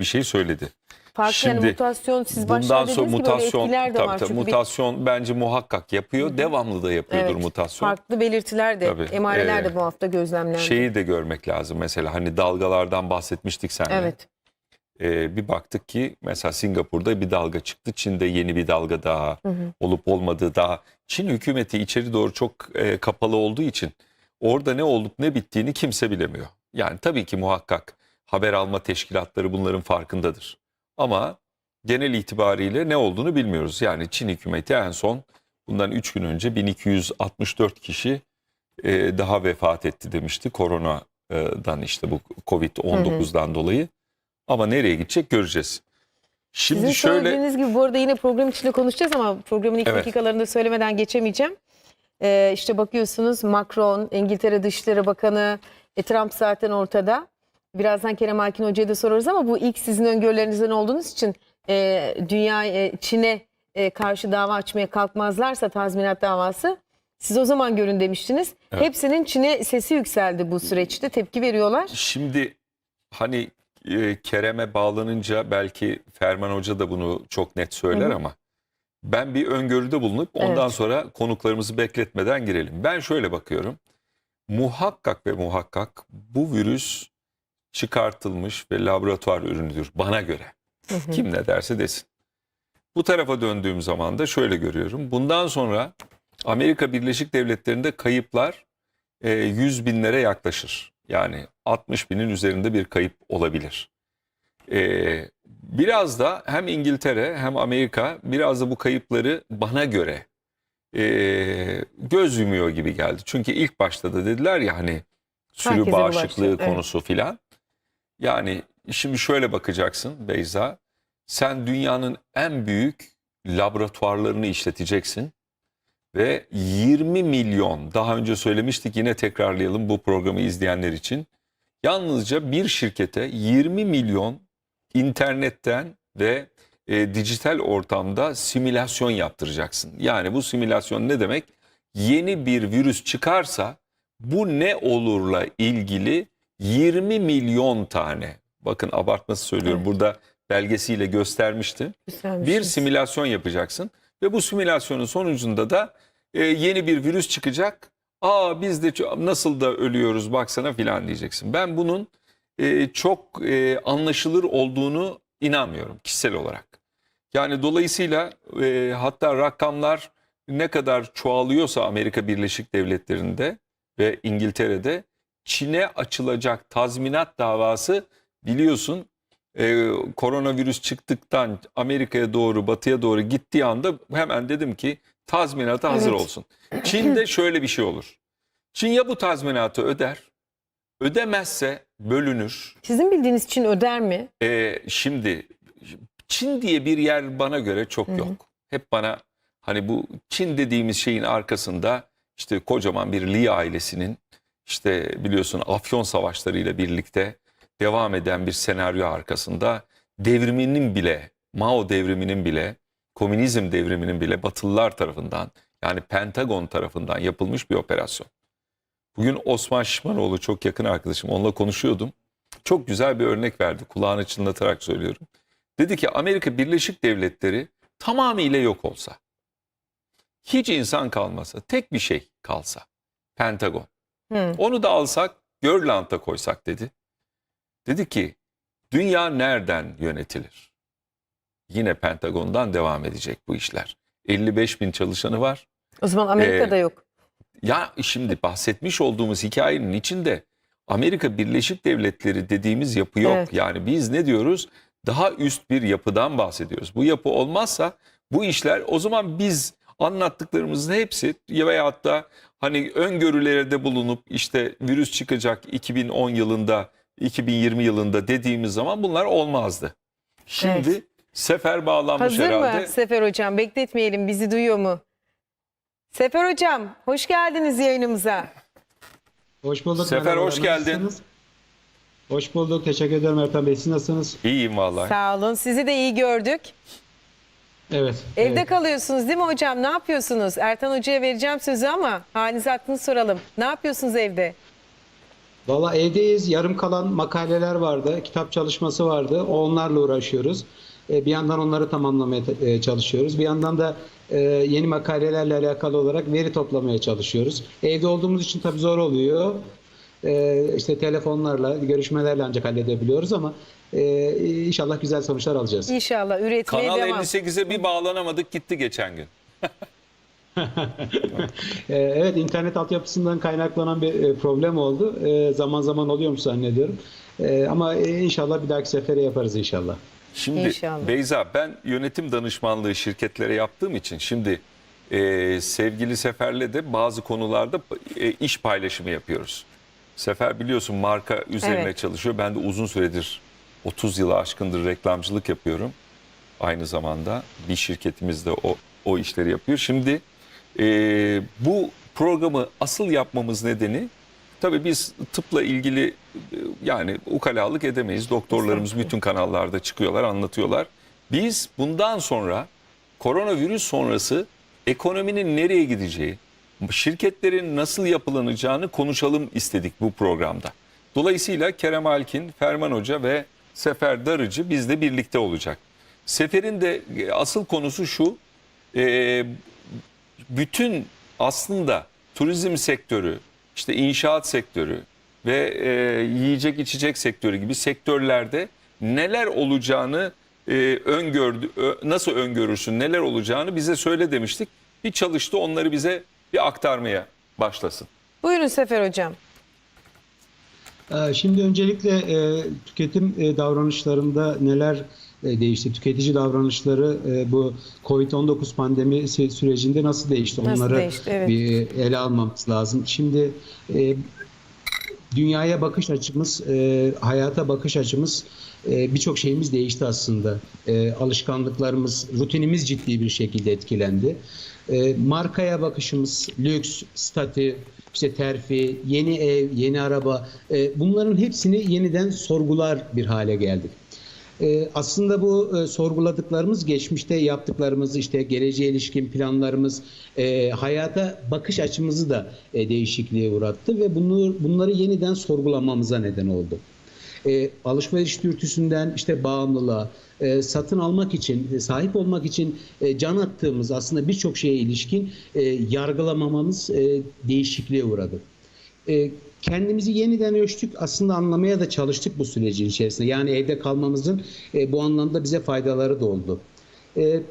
bir şey söyledi. Farklı yani Şimdi mutasyon siz Bundan sonra gibi mutasyon etkiler de tabii, var. tabii, Çünkü bir- mutasyon bence muhakkak yapıyor. Devamlı da yapıyordur Evet, mutasyon. farklı belirtiler de, Tabii, emareler de ee, bu hafta gözlemlendi. Şeyi de görmek lazım mesela hani dalgalardan bahsetmiştik seninle. evet. Ee, bir baktık ki mesela Singapur'da bir dalga çıktı. Çin'de yeni bir dalga daha Hı hı. olup olmadığı daha. Çin hükümeti içeri doğru çok e, kapalı olduğu için orada ne olup ne bittiğini kimse bilemiyor. Yani tabii ki muhakkak haber alma teşkilatları bunların farkındadır. Ama genel itibariyle ne olduğunu bilmiyoruz. Yani Çin hükümeti en son bundan 3 gün önce 1264 kişi e, daha vefat etti demişti koronadan işte bu Covid-19'dan dolayı. Ama nereye gidecek göreceğiz. Şimdi Sizin şöyle söylediğiniz gibi bu arada yine program içinde konuşacağız ama programın ilk Evet. dakikalarında söylemeden geçemeyeceğim. Ee, işte bakıyorsunuz Macron, İngiltere Dışişleri Bakanı, e, Trump zaten ortada. Birazdan Kerem Akin Hoca'ya da sorarız ama bu ilk sizin öngörülerinizden olduğunuz için e, dünya e, Çin'e e, karşı dava açmaya kalkmazlarsa tazminat davası siz o zaman görün demiştiniz. Evet. Hepsinin Çin'e sesi yükseldi bu süreçte tepki veriyorlar. Şimdi hani e, Kerem'e bağlanınca belki Ferman Hoca da bunu çok net söyler Hı hı. ama ben bir öngörüde bulunup ondan Evet. sonra konuklarımızı bekletmeden girelim. Ben şöyle bakıyorum. Muhakkak ve muhakkak bu virüs çıkartılmış ve laboratuvar ürünüdür bana göre. Hı hı. Kim ne derse desin. Bu tarafa döndüğüm zaman da şöyle görüyorum. Bundan sonra Amerika Birleşik Devletleri'nde kayıplar e, 100 binlere yaklaşır. Yani 60 binin üzerinde bir kayıp olabilir. E, biraz da hem İngiltere hem Amerika biraz da bu kayıpları bana göre e, göz yumuyor gibi geldi. Çünkü ilk başta da dediler ya hani sürü Herkese bağışıklığı bulaştı, evet. konusu filan. Yani şimdi şöyle bakacaksın Beyza. Sen dünyanın en büyük laboratuvarlarını işleteceksin. Ve 20 milyon daha önce söylemiştik yine tekrarlayalım bu programı izleyenler için. Yalnızca bir şirkete 20 milyon internetten ve e, dijital ortamda simülasyon yaptıracaksın. Yani bu simülasyon ne demek? Yeni bir virüs çıkarsa bu ne olurla ilgili 20 milyon tane bakın abartması söylüyorum Evet. burada belgesiyle göstermişti. Bir simülasyon yapacaksın ve bu simülasyonun sonucunda da e, yeni bir virüs çıkacak. Aa biz de nasıl da ölüyoruz baksana filan diyeceksin. Ben bunun e, çok e, anlaşılır olduğunu inanmıyorum kişisel olarak. Yani dolayısıyla e, hatta rakamlar ne kadar çoğalıyorsa Amerika Birleşik Devletleri'nde ve İngiltere'de Çin'e açılacak tazminat davası biliyorsun e, koronavirüs çıktıktan Amerika'ya doğru batıya doğru gittiği anda hemen dedim ki tazminata hazır Evet. olsun. Çin'de şöyle bir şey olur. Çin ya bu tazminatı öder ödemezse bölünür. Sizin bildiğiniz için öder mi? E, şimdi Çin diye bir yer bana göre çok Hı hı. yok. Hep bana hani bu Çin dediğimiz şeyin arkasında işte kocaman bir Li ailesinin işte biliyorsun Afyon savaşlarıyla birlikte devam eden bir senaryo arkasında devriminin bile Mao devriminin bile komünizm devriminin bile Batılılar tarafından yani Pentagon tarafından yapılmış bir operasyon. Bugün Osman Şişmanoğlu çok yakın arkadaşım onunla konuşuyordum. Çok güzel bir örnek verdi kulağını çınlatarak söylüyorum. Dedi ki Amerika Birleşik Devletleri tamamıyla yok olsa, hiç insan kalmasa, tek bir şey kalsa, Pentagon. Hı. Onu da alsak, Görland'a koysak dedi. Dedi ki, dünya nereden yönetilir? Yine Pentagon'dan devam edecek bu işler. 55 bin çalışanı var. O zaman Amerika'da Ee, yok. Ya şimdi bahsetmiş olduğumuz hikayenin içinde Amerika Birleşik Devletleri dediğimiz yapı yok. Evet. Yani biz ne diyoruz? Daha üst bir yapıdan bahsediyoruz. Bu yapı olmazsa bu işler o zaman biz anlattıklarımızın hepsi ya veyahut da hani öngörülerde bulunup işte virüs çıkacak 2010 yılında 2020 yılında dediğimiz zaman bunlar olmazdı. Şimdi Evet. sefer bağlanmış Hazır herhalde. mı Sefer Hocam? Bekletmeyelim. Bizi duyuyor mu? Sefer Hocam, hoş geldiniz yayınımıza. Hoş bulduk. Sefer, hoş geldin. nasılsınız? Hoş bulduk. Teşekkür ederim Ertan Bey. Siz nasılsınız? İyiyim vallahi. Sağ olun. Sizi de iyi gördük. Evet. Evde evet. kalıyorsunuz değil mi hocam? Ne yapıyorsunuz? Ertan Hoca'ya vereceğim sözü ama halinizi aklını soralım. Ne yapıyorsunuz evde? Valla evdeyiz. Yarım kalan makaleler vardı. Kitap çalışması vardı. Onlarla uğraşıyoruz. E, bir yandan onları tamamlamaya e, çalışıyoruz. Bir yandan da e, yeni makalelerle alakalı olarak veri toplamaya çalışıyoruz. Evde olduğumuz için tabii zor oluyor. İşte telefonlarla, görüşmelerle ancak halledebiliyoruz ama e, inşallah güzel sonuçlar alacağız. İnşallah üretmeye Kanal devam. 58'e bir bağlanamadık gitti geçen gün. E, evet internet altyapısından kaynaklanan bir e, problem oldu. E, zaman zaman oluyormuş zannediyorum. Ama e, inşallah bir dahaki sefere yaparız inşallah. Şimdi İnşallah. Beyza ben yönetim danışmanlığı şirketlere yaptığım için şimdi e, sevgili Sefer'le de bazı konularda e, iş paylaşımı yapıyoruz. Sefer biliyorsun marka üzerine Evet. çalışıyor. Ben de uzun süredir 30 yılı aşkındır reklamcılık yapıyorum. Aynı zamanda bir şirketimiz de o, o işleri yapıyor. Şimdi e, bu programı asıl yapmamız nedeni tabii biz tıpla ilgili e, yani ukalalık edemeyiz. Doktorlarımız bütün kanallarda çıkıyorlar anlatıyorlar. Biz bundan sonra koronavirüs sonrası ekonominin nereye gideceği, şirketlerin nasıl yapılanacağını konuşalım istedik bu programda. Dolayısıyla Kerem Alkin, Ferman Hoca ve Sefer Darıcı bizle birlikte olacak. Sefer'in de e, asıl konusu şu, e, bütün aslında turizm sektörü, işte inşaat sektörü ve e, yiyecek içecek sektörü gibi sektörlerde neler olacağını öngördü, nasıl öngörürsün, neler olacağını bize söyle demiştik. Bir çalıştı onları bize bir aktarmaya başlasın. Buyurun Sefer Hocam. Ee, Şimdi öncelikle e, tüketim e, davranışlarında neler e, değişti? Tüketici davranışları bu Covid-19 pandemisi sürecinde nasıl değişti? Nasıl Onları değişti, evet. bir ele almamız lazım. Şimdi dünyaya bakış açımız, hayata bakış açımız, birçok şeyimiz değişti aslında. Alışkanlıklarımız, rutinimiz ciddi bir şekilde etkilendi. E, markaya bakışımız, lüks, statü, işte terfi, yeni ev, yeni araba, e, bunların hepsini yeniden sorgular bir hale geldik. E, aslında bu e, sorguladıklarımız geçmişte yaptıklarımız işte geleceğe ilişkin planlarımız e, hayata bakış açımızı da e, değişikliğe uğrattı ve bunu, bunları yeniden sorgulamamıza neden oldu. E, alışveriş dürtüsünden işte bağımlılığa, e, satın almak için, e, sahip olmak için e, can attığımız aslında birçok şeye ilişkin e, yargılamamamız e, değişikliğe uğradı. E, kendimizi yeniden ölçtük aslında anlamaya da çalıştık bu sürecin içerisinde. Yani evde kalmamızın e, bu anlamda bize faydaları da oldu. E,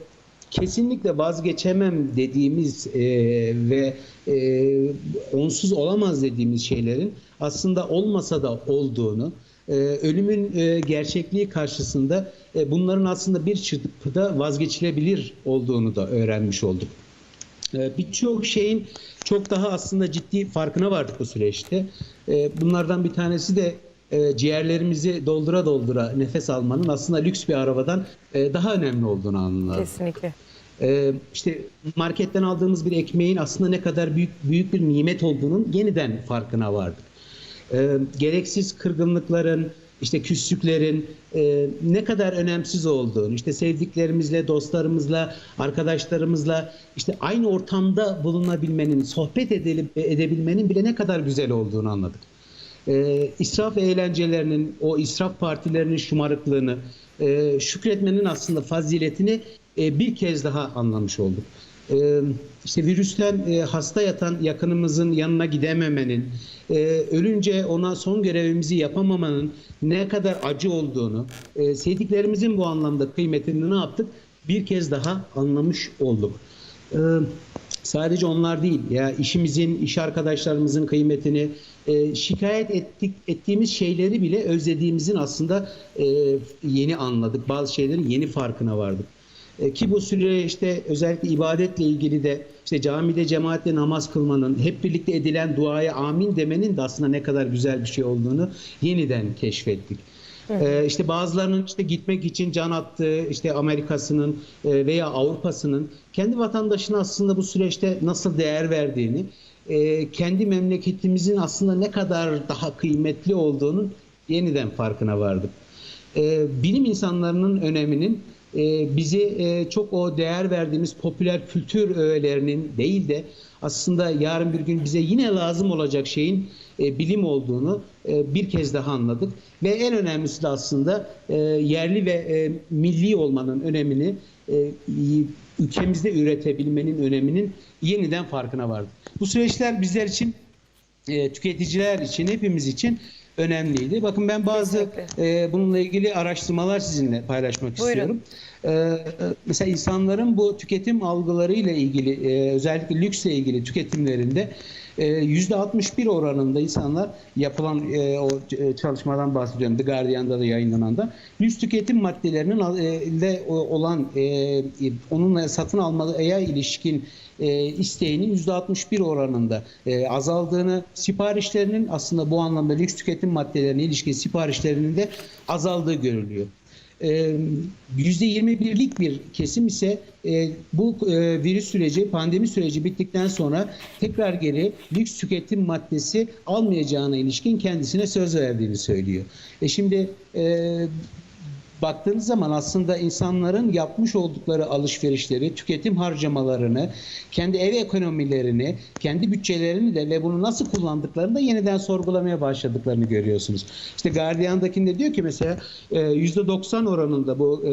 kesinlikle vazgeçemem dediğimiz e, ve e, onsuz olamaz dediğimiz şeylerin aslında olmasa da olduğunu, e, ölümün e, gerçekliği karşısında e, bunların aslında bir çırpıda vazgeçilebilir olduğunu da öğrenmiş olduk. Ee, Birçok şeyin çok daha aslında ciddi farkına vardık bu süreçte. Bunlardan bir tanesi de e, ciğerlerimizi doldura doldura nefes almanın aslında lüks bir arabadan e, daha önemli olduğunu anladık. Kesinlikle. Ee, işte marketten aldığımız bir ekmeğin aslında ne kadar büyük büyük bir nimet olduğunun yeniden farkına vardık. Ee, gereksiz kırgınlıkların, işte küslüklerin e, ne kadar önemsiz olduğunu, işte sevdiklerimizle, dostlarımızla, arkadaşlarımızla işte aynı ortamda bulunabilmenin, sohbet edelim, edebilmenin bile ne kadar güzel olduğunu anladık. Ee, israf eğlencelerinin, o israf partilerinin şımarıklığını, e, şükretmenin aslında faziletini e, bir kez daha anlamış olduk. Ee, işte virüsten e, hasta yatan yakınımızın yanına gidememenin, e, ölünce ona son görevimizi yapamamanın ne kadar acı olduğunu, e, sevdiklerimizin bu anlamda kıymetini ne yaptık? Bir kez daha anlamış olduk. Ee, sadece onlar değil ya işimizin, iş arkadaşlarımızın kıymetini, şikayet ettik ettiğimiz şeyleri bile özlediğimizin aslında yeni anladık. Bazı şeylerin yeni farkına vardık. E, ki bu süre işte özellikle ibadetle ilgili de işte camide cemaatle namaz kılmanın, hep birlikte edilen duaya amin demenin de aslında ne kadar güzel bir şey olduğunu yeniden keşfettik. Ee, işte bazılarının işte gitmek için can attığı işte Amerika'sının e, veya Avrupa'sının kendi vatandaşına aslında bu süreçte nasıl değer verdiğini, e, kendi memleketimizin aslında ne kadar daha kıymetli olduğunun yeniden farkına vardık. Bilim insanlarının öneminin bizi e, çok o değer verdiğimiz popüler kültür öğelerinin değil de aslında yarın bir gün bize yine lazım olacak şeyin e, bilim olduğunu e, bir kez daha anladık. Ve en önemlisi de aslında yerli ve milli olmanın önemini, ülkemizde üretebilmenin öneminin yeniden farkına vardık. Bu süreçler bizler için tüketiciler için, hepimiz için önemliydi. Bakın ben bazı Kesinlikle. e, bununla ilgili araştırmalar sizinle paylaşmak Buyurun. istiyorum. E, e, mesela insanların bu tüketim algılarıyla ilgili, e, özellikle lüksle ilgili tüketimlerinde e, %61 oranında insanlar yapılan e, o e, çalışmadan bahsediyorum. The Guardian'da da yayınlanan da lüks tüketim maddelerinin e, de olan e, onunla satın almaya ilişkin e, isteğinin %61 oranında e, azaldığını, siparişlerinin aslında bu anlamda lüks tüketim maddelerine ilişkin siparişlerinin de azaldığı görülüyor. E, %21'lik bir kesim ise e, bu e, virüs süreci, pandemi süreci bittikten sonra tekrar geri lüks tüketim maddesi almayacağına ilişkin kendisine söz verdiğini söylüyor. E şimdi e, baktığınız zaman aslında insanların yapmış oldukları alışverişleri, tüketim harcamalarını, kendi ev ekonomilerini, kendi bütçelerini de ve bunu nasıl kullandıklarını da yeniden sorgulamaya başladıklarını görüyorsunuz. İşte Guardian'dakinde diyor ki mesela e, %90 oranında bu e,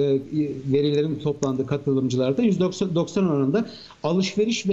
verilerin toplandığı katılımcılarda %90 oranında alışveriş ve